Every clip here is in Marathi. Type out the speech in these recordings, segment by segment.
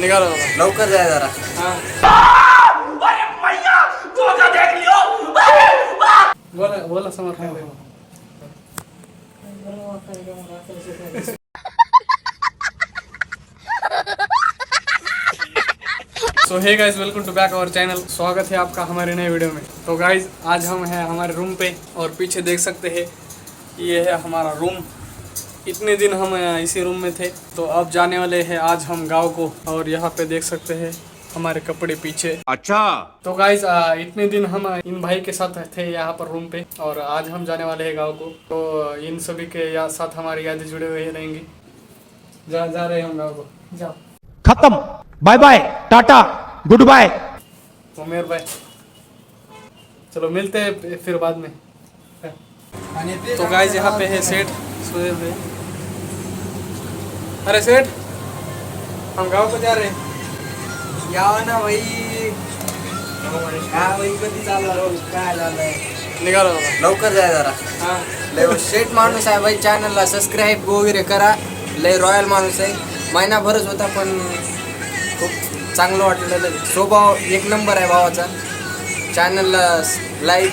निघालो बाबा लवकर जाय जरा। हा। बोला बोला समोर काय. So hey guys welcome to back our channel स्वागत है आपका हमारे नए वीडियो में। तो गाइज़ आज हम हैं हमारे रूम पे और पीछे देख सकते हैं ये है हमारा रूम इतने दिन हम इसी रूम में थे तो अब जाने वाले हैं आज हम गाँव को और यहाँ पे देख सकते हैं हमारे कपड़े पीछे। अच्छा। तो गाइज़ इतने दिन हम इन भाई के साथ थे यहाँ पर रूम पे और आज हम जाने वाले हैं गाँव को। तो इन सभी के या, साथ हमारी यादें जुड़े हुए रहेंगी। जा जा रहे हम गाँव को। जाओ। खत्म। Bye bye tata good bye Umer भाई। चलो मिलते हैं फिर बाद में। तो गाइज़ यहाँ पे है सेठ सोए हुए। अरे सेठ हम गांव को जा रहे हैं। यावं ना भाई। भाई कधी काय झालंय निघालो बाबा लवकर जाय जरा। हाँ। लय शेट माणूस आहे भाई चॅनलला सबस्क्राईब वगैरे करा। लय रॉयल माणूस आहे. महिनाभरच होता पण खूप चांगलं वाटलं. स्वभाव एक नंबर आहे भावाचा. चॅनलला लाईक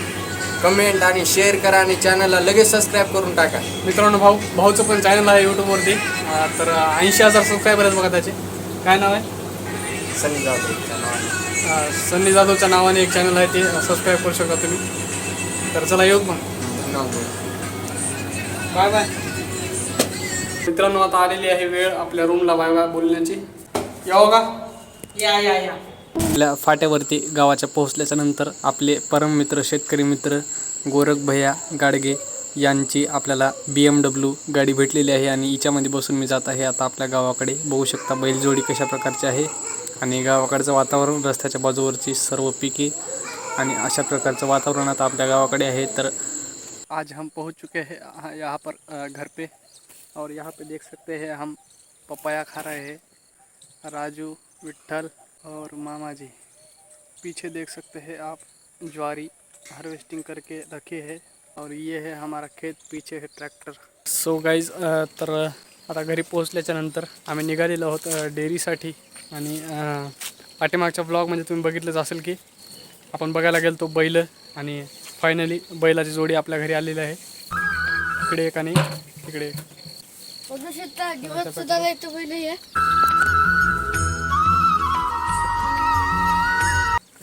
कमेंट आणि शेअर करा आणि चॅनलला लगेच सबस्क्राईब करून टाका. मित्रांनो भाऊ भाऊचं पण चॅनल आहे यूट्यूबवरती तर ऐंशी हजार सबस्क्रायबर आहेत बघा त्याचे. काय नाव आहे? सनी जाधव अं, सन्नी जाधवच्या नावाने एक चॅनल आहे ते. सबस्क्राईब करू शकता तुम्ही. तर चला येऊ मग. बाय बाय मित्रांनो आता आलेली आहे वेळ आपल्या रूमला बाय बाय बोलण्याची. यावं का? या या या. आपल्या फाट्यावरती गावाच्या पोहोचल्याच्या नंतर आपले परममित्र शेतकरी मित्र गोरख भैया गाडगे यांची आपल्याला बी एम डब्ल्यू गाडी भेटलेली आहे आणि हिच्यामध्ये बसून मी जात आहे. आता आपल्या गावाकडे बघू शकता बैलजोडी कशा प्रकारची आहे आणि गावाकडचं वातावरण रस्त्याच्या बाजूवरची सर्व पिके आणि अशा प्रकारचं वातावरण आता आपल्या गावाकडे आहे. तर आज हम पहुंच चुके हैं यहाँ पर घर पे. और यहाँ पे देख सकते हैं हम पपाया खा रहे हैं राजू विट्ठल और मामा जी पीछे देख सकते हैं आप ज्वारी हार्वेस्टिंग करके रखे है और ये है हमारा खेत पीछे है ट्रॅक्टर सो गाईज तर आता घरी पोहोचल्याच्या नंतर आम्ही निघालेलो आहोत डेअरीसाठी. आणि पाठीमागच्या ब्लॉगमध्ये तुम्ही बघितलंच असेल की आपण बघायला गेलो तो बैल आणि फायनली बैलाची जोडी आपल्या घरी आलेली आहे. इकडे एक आणि इकडे एक.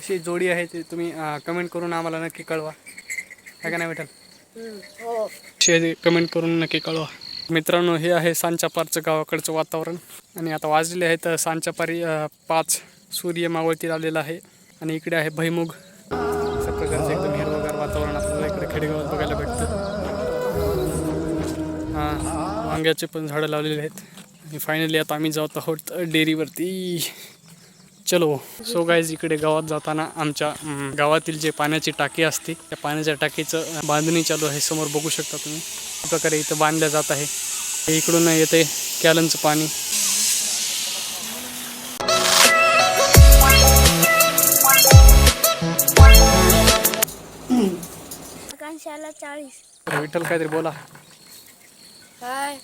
कशी जोडी आहे ते तुम्ही कमेंट करून आम्हाला नक्की कळवा. काय का नाही भेटेल शे कमेंट करून नक्की कळवा. मित्रांनो हे आहे सांच्यापारचं गावाकडचं वातावरण. आणि आता वाजले आहेत सांच्यापारी पाच सूर्य मावळती लावलेला आहे. आणि इकडे आहे भैमुग. अशा प्रकारचं एकदम हिरवगार वातावरण आपल्याला इकडे खेडेगावात बघायला भेटतं. हां वांग्याचे पण झाडं लावलेले आहेत. आणि फायनली आता आम्ही जात आहोत डेअरीवरती. चलो. सो गाईज इकडे गावात जाताना आमच्या गावातील जे पाण्याची टाकी असते त्या पाण्याच्या टाकीचं बांधणी चालू आहे. समोर बघू शकता तुम्ही. प्रकारे इथं बांधल्या जात आहे. हे इकडून येते कॅलनचं पाणी. विठ्ठल काहीतरी बोला. काय?